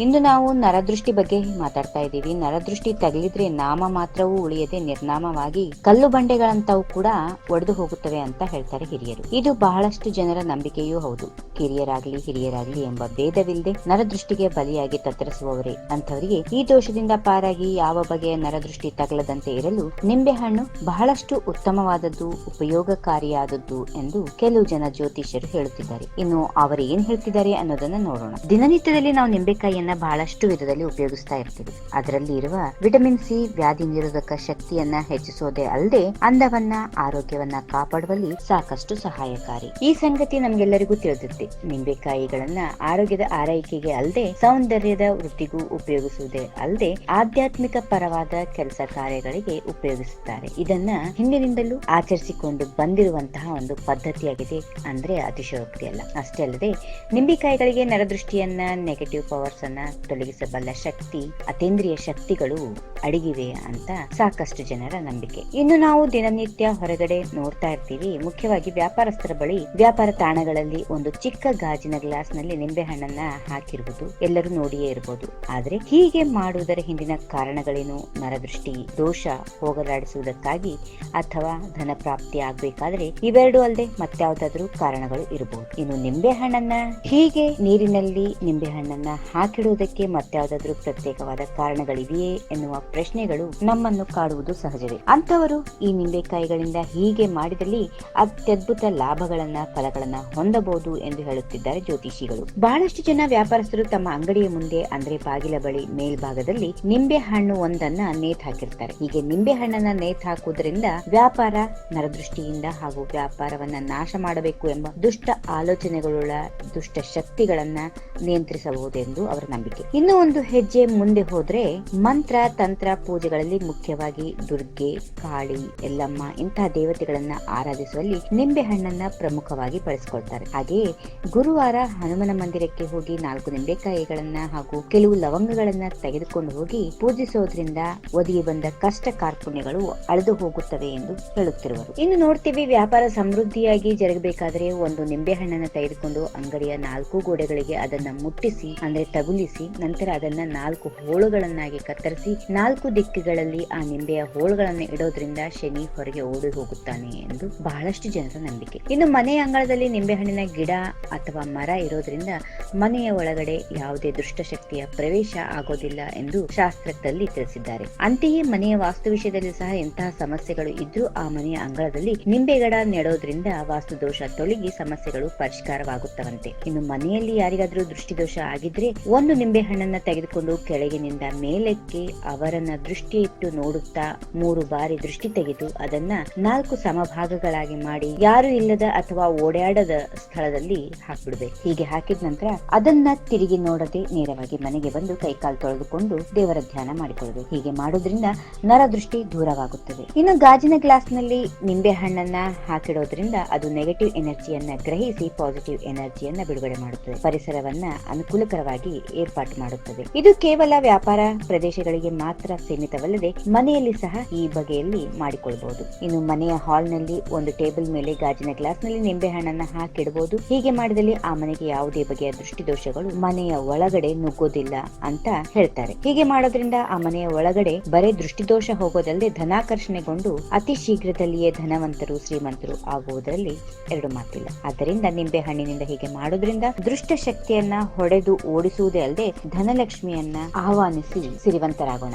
ಇಂದು ನಾವು ನರದೃಷ್ಟಿ ಬಗ್ಗೆ ಮಾತಾಡ್ತಾ ಇದ್ದೀವಿ. ನರದೃಷ್ಟಿ ತಗಲಿದ್ರೆ ನಾಮ ಮಾತ್ರವೂ ಉಳಿಯದೆ ನಿರ್ನಾಮವಾಗಿ ಕಲ್ಲು ಬಂಡೆಗಳಂತವು ಕೂಡ ಒಡೆದು ಹೋಗುತ್ತವೆ ಅಂತ ಹೇಳ್ತಾರೆ ಹಿರಿಯರು. ಇದು ಬಹಳಷ್ಟು ಜನರ ನಂಬಿಕೆಯೂ ಹೌದು. ಕಿರಿಯರಾಗ್ಲಿ, ಹಿರಿಯರಾಗ್ಲಿ ಎಂಬ ಭೇದವಿಲ್ಲದೆ ನರದೃಷ್ಟಿಗೆ ಬಲಿಯಾಗಿ ತತ್ತರಿಸುವವರೇ ಅಂತವರಿಗೆ ಈ ದೋಷದಿಂದ ಪಾರಾಗಿ ಯಾವ ಬಗೆಯ ನರದೃಷ್ಟಿ ತಗಲದಂತೆ ಇರಲು ನಿಂಬೆಹಣ್ಣು ಬಹಳಷ್ಟು ಉತ್ತಮವಾದದ್ದು, ಉಪಯೋಗಕಾರಿಯಾದದ್ದು ಎಂದು ಕೆಲವು ಜನ ಜ್ಯೋತಿಷ್ಯರು ಹೇಳುತ್ತಿದ್ದಾರೆ. ಇನ್ನು ಅವರು ಏನ್ ಹೇಳ್ತಿದ್ದಾರೆ ಅನ್ನೋದನ್ನ ನೋಡೋಣ. ದಿನನಿತ್ಯದಲ್ಲಿ ನಾವು ನಿಂಬೆಕಾಯಿಯನ್ನ ಬಹಳಷ್ಟು ವಿಧದಲ್ಲಿ ಉಪಯೋಗಿಸ್ತಾ ಇರ್ತೀವಿ. ಅದರಲ್ಲಿ ಇರುವ ವಿಟಮಿನ್ ಸಿ ವ್ಯಾಧಿ ನಿರೋಧಕ ಶಕ್ತಿಯನ್ನ ಹೆಚ್ಚಿಸೋದೇ ಅಲ್ಲದೆ ಅಂದವನ್ನ, ಆರೋಗ್ಯವನ್ನ ಕಾಪಾಡುವಲ್ಲಿ ಸಾಕಷ್ಟು ಸಹಾಯಕಾರಿ. ಈ ಸಂಗತಿ ನಮ್ಗೆಲ್ಲರಿಗೂ ತಿಳಿದಿದೆ. ನಿಂಬೆಕಾಯಿಗಳನ್ನ ಆರೋಗ್ಯದ ಆರೈಕೆಗೆ ಅಲ್ಲದೆ ಸೌಂದರ್ಯದ ವೃತ್ತಿಗೂ ಉಪಯೋಗಿಸುವುದೇ ಅಲ್ಲದೆ ಆಧ್ಯಾತ್ಮಿಕ ಪರವಾದ ಕೆಲಸ ಕಾರ್ಯಗಳಿಗೆ ಉಪಯೋಗಿಸುತ್ತಾರೆ. ಇದನ್ನ ಹಿಂದಿನಿಂದಲೂ ಆಚರಿಸಿಕೊಂಡು ಬಂದಿರುವಂತಹ ಒಂದು ಪದ್ಧತಿಯಾಗಿದೆ ಅಂದ್ರೆ ಅತಿಶಯೋಕ್ತಿ ಅಲ್ಲ. ಅಷ್ಟೇ ಅಲ್ಲದೆ ನಿಂಬೆಕಾಯಿಗಳಿಗೆ ನರದೃಷ್ಟಿಯನ್ನ ನೆಗೆಟಿವ್ ಪವರ್ಸ್ ಅನ್ನ ತೊಲಗಿಸಬಲ್ಲ ಶಕ್ತಿ ಅತೀಂದ್ರಿಯ ಶಕ್ತಿಗಳು ಅಡಗಿವೆ ಅಂತ ಸಾಕಷ್ಟು ಜನರ ನಂಬಿಕೆ. ಇನ್ನು ನಾವು ದಿನನಿತ್ಯ ಹೊರಗಡೆ ನೋಡ್ತಾ ಇರ್ತೀವಿ. ಮುಖ್ಯವಾಗಿ ವ್ಯಾಪಾರಸ್ಥರ ಬಳಿ ವ್ಯಾಪಾರ ತಾಣಗಳಲ್ಲಿ ಒಂದು ಚಿಕ್ಕ ಗಾಜಿನ ಗ್ಲಾಸ್ನಲ್ಲಿ ನಿಂಬೆ ಹಣ್ಣನ್ನ ಹಾಕಿರುವುದು ಎಲ್ಲರೂ ನೋಡಿಯೇ ಇರಬಹುದು ಆದ್ರೆ ಹೀಗೆ ಮಾಡುವುದರ ಹಿಂದಿನ ಕಾರಣಗಳೇನು? ನರದೃಷ್ಟಿ ದೋಷ ಹೋಗಲಾಡಿಸುವುದಕ್ಕಾಗಿ ಅಥವಾ ಧನ ಪ್ರಾಪ್ತಿ ಆಗ್ಬೇಕಾದ್ರೆ ಇವೆರಡು ಅಲ್ಲದೆ ಮತ್ತಾವುದಾದ್ರೂ ಕಾರಣಗಳು ಇರಬಹುದು ಇನ್ನು ನಿಂಬೆ ಹಣ್ಣನ್ನ ಹೀಗೆ ನೀರಿನಲ್ಲಿ ನಿಂಬೆ ಹಣ್ಣನ್ನ ಹಾಕಿಡುವುದಕ್ಕೆ ಮತ್ತಾವುದಾದ್ರೂ ಪ್ರತ್ಯೇಕವಾದ ಕಾರಣಗಳಿವೆಯೇ ಎನ್ನುವ ಪ್ರಶ್ನೆಗಳು ನಮ್ಮನ್ನು ಕಾಡುವುದು ಸಹಜವೇ. ಅಂತವರು ಈ ನಿಂಬೆಕಾಯಿಗಳಿಂದ ಹೀಗೆ ಮಾಡಿದಲ್ಲಿ ಅತ್ಯದ್ಭುತ ಲಾಭಗಳನ್ನ, ಫಲಗಳನ್ನ ಹೊಂದಬಹುದು ಎಂದು ಹೇಳುತ್ತಿದ್ದಾರೆ ಜ್ಯೋತಿಷಿಗಳು. ಬಹಳಷ್ಟು ಜನ ವ್ಯಾಪಾರಸ್ಥರು ತಮ್ಮ ಅಂಗಡಿಯ ಮುಂದೆ, ಅಂದ್ರೆ ಬಾಗಿಲ ಬಳಿ ಮೇಲ್ಭಾಗದಲ್ಲಿ ನಿಂಬೆ ಹಣ್ಣು ಒಂದನ್ನ ನೇತ್ ಹಾಕಿರ್ತಾರೆ. ಹೀಗೆ ನಿಂಬೆ ಹಣ್ಣನ್ನ ನೇತ್ ಹಾಕುವುದರಿಂದ ವ್ಯಾಪಾರ ನರದೃಷ್ಟಿಯಿಂದ ಹಾಗೂ ವ್ಯಾಪಾರವನ್ನ ನಾಶ ಮಾಡಬೇಕು ಎಂಬ ದುಷ್ಟ ಆಲೋಚನೆಗಳುಳ್ಳ ದುಷ್ಟ ಶಕ್ತಿಗಳನ್ನ ನಿಯಂತ್ರಿಸಬಹುದು ಎಂದು ಅವರ ನಂಬಿಕೆ. ಇನ್ನು ಒಂದು ಹೆಜ್ಜೆ ಮುಂದೆ ಹೋದ್ರೆ ಮಂತ್ರ, ತಂತ್ರ ಪೂಜೆಗಳಲ್ಲಿ ಮುಖ್ಯವಾಗಿ ದುರ್ಗೆ, ಕಾಳಿ, ಎಲ್ಲಮ್ಮ ಇಂತಹ ದೇವತೆಗಳನ್ನ ಆರಾಧಿಸುವಲ್ಲಿ ನಿಂಬೆ ಹಣ್ಣನ್ನ ಪ್ರಮುಖವಾಗಿ ಬಳಸಿಕೊಳ್ತಾರೆ. ಹಾಗೆಯೇ ಗುರುವಾರ ಹನುಮನ ಮಂದಿರಕ್ಕೆ ಹೋಗಿ ನಾಲ್ಕು ನಿಂಬೆಕಾಯಿಗಳನ್ನ ಹಾಗೂ ಕೆಲವು ಲವಂಗಗಳನ್ನ ತೆಗೆದುಕೊಂಡು ಹೋಗಿ ಪೂಜಿಸೋದ್ರಿಂದ ಒದಗಿ ಬಂದ ಕಷ್ಟ ಕಾರ್ಪುಣ್ಯಗಳು ಅಳೆದು ಹೋಗುತ್ತವೆ ಎಂದು ಹೇಳುತ್ತಿರುವರು. ಇನ್ನು ನೋಡ್ತೀವಿ ವ್ಯಾಪಾರ ಸಮೃದ್ಧಿಯಾಗಿ ಜರುಗಬೇಕಾದ್ರೆ ಒಂದು ನಿಂಬೆ ಹಣ್ಣನ್ನ ತೆಗೆದುಕೊಂಡು ಅಂಗಡಿಯ ನಾಲ್ಕು ಗೋಡೆಗಳಿಗೆ ಅದನ್ನ ಮುಟ್ಟಿಸಿ, ಅಂದ್ರೆ ತಗುಲಿಸಿ, ನಂತರ ಅದನ್ನ ನಾಲ್ಕು ಹೋಳುಗಳನ್ನಾಗಿ ಕತ್ತರಿಸಿ, ನಾಲ್ಕು ದಿಕ್ಕುಗಳಲ್ಲಿ ಆ ನಿಂಬೆಯ ಹೋಳುಗಳನ್ನು ಇಡೋದ್ರಿಂದ ಶನಿ ಹೊರಗೆ ಓಡಿ ಹೋಗುತ್ತಾನೆ ಎಂದು ಬಹಳಷ್ಟು ಜನರ ನಂಬಿಕೆ. ಇನ್ನು ಮನೆಯ ಅಂಗಳದಲ್ಲಿ ನಿಂಬೆಹಣ್ಣಿನ ಗಿಡ ಅಥವಾ ಮರ ಇರೋದ್ರಿಂದ ಮನೆಯ ಒಳಗಡೆ ಯಾವುದೇ ದುಷ್ಟಶಕ್ತಿಯ ಪ್ರವೇಶ ಆಗೋದಿಲ್ಲ ಎಂದು ಶಾಸ್ತ್ರದಲ್ಲಿ ತಿಳಿಸಿದ್ದಾರೆ. ಅಂತೆಯೇ ಮನೆಯ ವಾಸ್ತು ವಿಷಯದಲ್ಲಿ ಸಹ ಇಂತಹ ಸಮಸ್ಯೆಗಳು ಇದ್ರೂ ಆ ಮನೆಯ ಅಂಗಳದಲ್ಲಿ ನಿಂಬೆಗಡ ನೆಡೋದ್ರಿಂದ ವಾಸ್ತು ದೋಷ ತೊಲಗಿ ಸಮಸ್ಯೆಗಳು ಪರಿಷ್ಕಾರವಾಗುತ್ತವಂತೆ. ಇನ್ನು ಮನೆಯಲ್ಲಿ ಯಾರಿಗಾದ್ರೂ ದೃಷ್ಟಿದೋಷ ಆಗಿದ್ರೆ ಒಂದು ನಿಂಬೆ ಹಣ್ಣನ್ನ ತೆಗೆದುಕೊಂಡು ಕೆಳಗಿನಿಂದ ಮೇಲಕ್ಕೆ ಅವರನ್ನ ದೃಷ್ಟಿ ಇಟ್ಟು ನೋಡುತ್ತಾ ಮೂರು ಬಾರಿ ದೃಷ್ಟಿ ತೆಗೆದು ಅದನ್ನ ನಾಲ್ಕು ಸಮಭಾಗಗಳಾಗಿ ಮಾಡಿ ಯಾರು ಇಲ್ಲದ ಅಥವಾ ಓಡಾಡದ ಸ್ಥಳದಲ್ಲಿ ಹಾಕ್ಬಿಡ್ಬೇಕು. ಹೀಗೆ ಹಾಕಿದ ನಂತರ ಅದನ್ನ ತಿರುಗಿ ನೋಡದೆ ನೇರವಾಗಿ ಮನೆಗೆ ಬಂದು ಕೈಕಾಲು ತೊಳೆದುಕೊಂಡು ದೇವರ ಧ್ಯಾನ ಮಾಡಿಕೊಳ್ಳಬೇಕು ಹೀಗೆ ಮಾಡೋದ್ರಿಂದ ನರ ದೃಷ್ಟಿ ದೂರವಾಗುತ್ತದೆ. ಇನ್ನು ಗಾಜಿನ ಗ್ಲಾಸ್ನಲ್ಲಿ ನಿಂಬೆ ಹಣ್ಣನ್ನ ಹಾಕಿಡೋದ್ರಿಂದ ಅದು ನೆಗೆಟಿವ್ ಎನರ್ಜಿಯನ್ನ ಗ್ರಹಿಸಿ ಪಾಸಿಟಿವ್ ಎನರ್ಜಿಯನ್ನ ಬಿಡುಗಡೆ ಮಾಡುತ್ತದೆ. ಪರಿಸರವನ್ನ ಅನುಕೂಲಕರವಾಗಿ ಏರ್ಪಾಟು ಮಾಡುತ್ತದೆ. ಇದು ಕೇವಲ ವ್ಯಾಪಾರ ಪ್ರದೇಶಗಳಿಗೆ ಮಾತ್ರ ಸೀಮಿತವಲ್ಲದೆ ಮನೆಯಲ್ಲಿ ಸಹ ಈ ಬಗೆಯಲ್ಲಿ ಮಾಡಿಕೊಳ್ಳಬಹುದು ಇನ್ನು ಮನೆಯ ಹಾಲ್ನಲ್ಲಿ ಒಂದು ಟೇಬಲ್ ಮೇಲೆ ಗಾಜಿನ ಗ್ಲಾಸ್ನಲ್ಲಿ ನಿಂಬೆ ಹಣ್ಣನ್ನ ಹಾಕಿಡಬಹುದು ಹೀಗೆ ಮಾಡಿದಲ್ಲಿ ಆ ಮನೆಗೆ ಯಾವುದೇ ಬಗೆಯ ದೃಷ್ಟಿ ದೋಷಗಳು ಮನೆಯ ಒಳಗಡೆ ನುಗ್ಗೋದಿಲ್ಲ ಅಂತ ಹೇಳ್ತಾರೆ. ಹೀಗೆ ಮಾಡೋದ್ರಿಂದ ಆ ಮನೆಯ ಒಳಗಡೆ ಬರೇ ದೃಷ್ಟಿದೋಷ ಹೋಗೋದಲ್ಲದೆ ಧನಾಕರ್ಷಣೆಗೊಂಡು ಅತಿ ಶೀಘ್ರದಲ್ಲಿಯೇ ಧನವಂತರು, ಶ್ರೀಮಂತರು ಆಗುವುದರಲ್ಲಿ ಎರಡು ಮಾತಿಲ್ಲ. ಆದ್ದರಿಂದ ನಿಂಬೆ ಹಣ್ಣಿನಿಂದ ಹೀಗೆ ಮಾಡೋದ್ರಿಂದ ದುಷ್ಟ ಶಕ್ತಿಯನ್ನ ಹೊಡೆದು ಓಡಿಸುವುದೇ ಅಲ್ಲದೆ ಧನಲಕ್ಷ್ಮಿಯನ್ನ ಆಹ್ವಾನಿಸಿ ಸಿರಿವಂತರಾಗೋಣ.